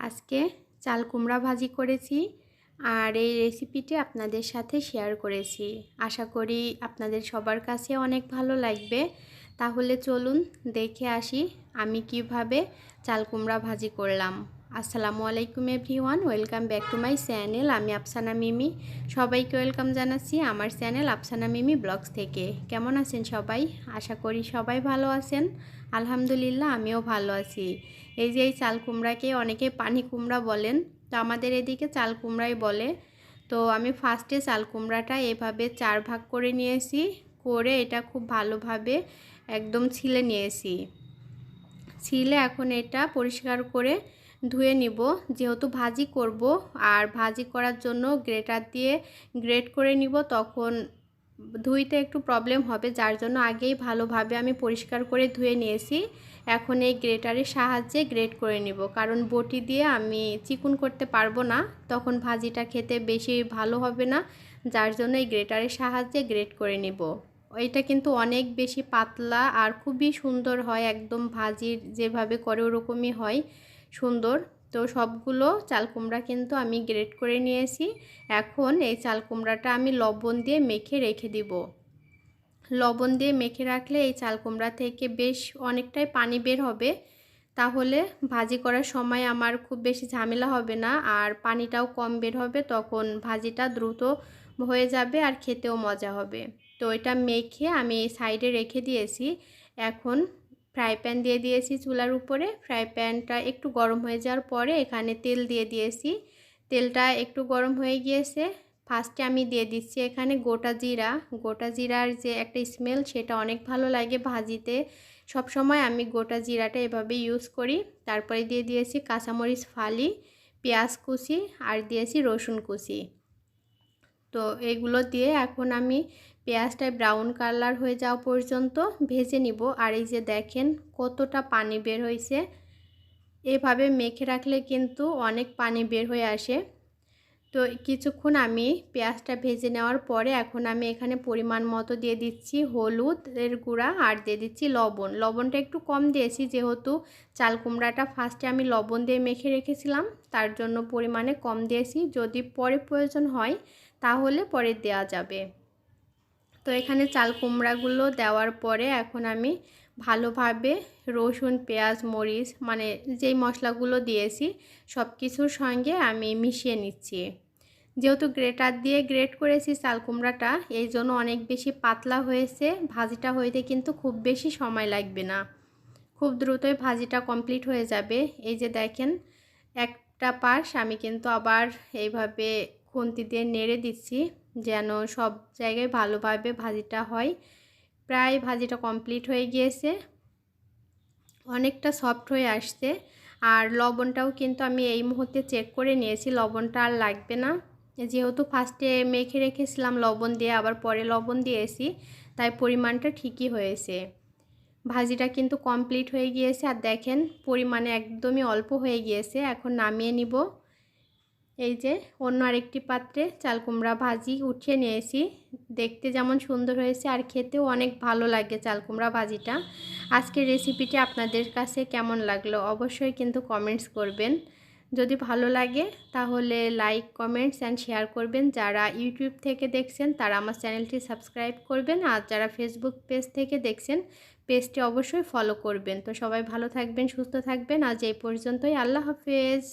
আজকে চাল কুমড়া ভাজি করেছি আর এই রেসিপিটি আপনাদের সাথে শেয়ার করেছি। আশা করি আপনাদের সবার কাছে অনেক ভালো লাগবে। তাহলে চলুন দেখে আসি আমি কীভাবে চাল কুমড়া ভাজি করলাম। আসসালামু আলাইকুম everyone, welcome back to my channel. আমি আফসানা মিমি। সবাইকে ওয়েলকাম জানাচ্ছি আমার চ্যানেল আফসানা মিমি ব্লগস থেকে। কেমন আছেন সবাই? আশা করি সবাই ভালো আছেন। আলহামদুলিল্লাহ, আমিও ভালো আছি। এই যে এই চাল কুমড়াকে অনেকে পানি কুমড়া বলেন, তো আমাদের এদিকে চাল কুমড়াই বলে। তো আমি ফার্স্টে চাল কুমড়াটা এভাবে চার ভাগ করে নিয়েছি, করে এটা খুব ভালোভাবে একদম ছিলে নিয়েছি। ছিলে এখন এটা পরিষ্কার করে ধুয়ে নিব। যেহেতু ভাজি করব আর ভাজি করার জন্য গ্রেটার দিয়ে গ্রেট করে নিব, তখন ধুইতে একটু প্রবলেম হবে। যার জন্য আগেই ভালোভাবে আমি পরিষ্কার করে ধুয়ে নিয়েছি। এখন এই গ্রেটারের সাহায্যে গ্রেট করে নিব। কারণ বটি দিয়ে আমি চিকুন করতে পারব না, তখন ভাজিটা খেতে বেশি ভালো হবে না। যার জন্য এই গ্রেটারের সাহায্যে গ্রেট করে নিব। এটা কিন্তু অনেক বেশি পাতলা আর খুবই সুন্দর হয়। একদম ভাজির যেভাবে করে ওরকমই হয়। সুন্দর। তো সবগুলো চাল কুমড়া কিন্তু আমি গ্রেট করে নিয়েছি। এখন এই চাল কুমড়াটা আমি লবণ দিয়ে মেখে রেখে দিব। লবণ দিয়ে মেখে রাখলে এই চাল কুমড়া থেকে বেশ অনেকটাই পানি বের হবে। তাহলে ভাজি করার সময় আমার খুব বেশি ঝামেলা হবে না। আর পানিটাও কম বের হবে, তখন ভাজিটা দ্রুত হয়ে যাবে আর খেতেও মজা হবে। তো এটা মেখে আমি সাইডে রেখে দিয়েছি। এখন ফ্রাই প্যান দিয়ে দিয়েছি চুলার উপরে। ফ্রাই প্যানটা একটু গরম হয়ে যাওয়ার পরে এখানে তেল দিয়ে দিয়েছি। তেলটা একটু গরম হয়ে গিয়েছে। ফার্স্টে আমি দিয়ে দিচ্ছি এখানে গোটা জিরা। গোটা জিরার যে একটা স্মেল সেটা অনেক ভালো লাগে ভাজিতে। সব সময় আমি গোটা জিরাটা এভাবে ইউজ করি। তারপরে দিয়ে দিয়েছি কাঁচামরিচ ফালি, পেঁয়াজ কুচি আর দিয়েছি রসুন কুচি। তো এগুলো দিয়ে এখন আমি পেঁয়াজটা ব্রাউন কালার হয়ে যাওয়া পর্যন্ত ভেজে নিব। আর এই যে দেখেন কতটা পানি বের হয়েছে। এভাবে মেখে রাখলে কিন্তু অনেক পানি বের হয়ে আসে। তো কিছুক্ষণ আমি পেঁয়াজটা ভেজে নেওয়ার পরে এখন আমি এখানে পরিমাণ মতো দিয়ে দিচ্ছি হলুদের গুঁড়া আর দিয়ে দিচ্ছি লবণ। লবণটা একটু কম দিয়েছি যেহেতু চাল কুমড়াটা ফার্স্টে আমি লবণ দিয়ে মেখে রেখেছিলাম। তার জন্য পরিমাণে কম দিয়েছি। যদি পরে প্রয়োজন হয় তাহলে পরে দেওয়া যাবে। তো এখানে চাল কুমড়াগুলো দেওয়ার পরে এখন আমি ভালোভাবে রসুন, পেঁয়াজ, মরিচ মানে যেই মশলাগুলো দিয়েছি সব কিছুর সঙ্গে আমি মিশিয়ে নিচ্ছি। যেহেতু গ্রেটার দিয়ে গ্রেট করেছি চাল কুমড়াটা, এই জন্য অনেক বেশি পাতলা হয়েছে, ভাজিটা হইতে কিন্তু খুব বেশি সময় লাগবে না। খুব দ্রুতই ভাজিটা কমপ্লিট হয়ে যাবে। এই যে দেখেন, একটা পাশ আমি কিন্তু আবার এইভাবে খুন্তি দিয়ে নেড়ে দিচ্ছি। যেন সব জায়গায় ভালোভাবে ভাজিটা হয়। প্রায় ভাজিটা কমপ্লিট হয়ে গিয়েছে। অনেকটা সফট হয়ে আসছে। আর লবণটাও কিন্তু আমি এই মুহূর্তে চেক করে নিয়েছি, লবণটা আর লাগবে না। যেহেতু ফার্স্টে মেখে রেখেছিলাম লবণ দিয়ে, আবার পরে লবণ দিয়েছি, তাই পরিমাণটা ঠিকই হয়েছে। ভাজিটা কিন্তু কমপ্লিট হয়ে গিয়েছে। আর দেখেন, পরিমাণে একদমই অল্প হয়ে গিয়েছে। এখন নামিয়ে নিব। এই যে অন্য আরেকটি পাত্রে চাল কুমড়া ভাজি উঠিয়ে নিয়েছি। দেখতে যেমন সুন্দর হয়েছে আর খেতেও অনেক ভালো লাগে চাল কুমড়া ভাজিটা। আজকের রেসিপিটি আপনাদের কাছে কেমন লাগল অবশ্যই কিন্তু কমেন্টস করবেন। যদি ভালো লাগে তাহলে লাইক, কমেন্টস অ্যান্ড শেয়ার করবেন। যারা ইউটিউব থেকে দেখছেন তারা আমার চ্যানেলটি সাবস্ক্রাইব করবেন আর যারা ফেসবুক পেজ থেকে দেখছেন পেজটি অবশ্যই ফলো করবেন। তো সবাই ভালো থাকবেন, সুস্থ থাকবেন। আজ এই পর্যন্তই। আল্লাহ হাফেজ।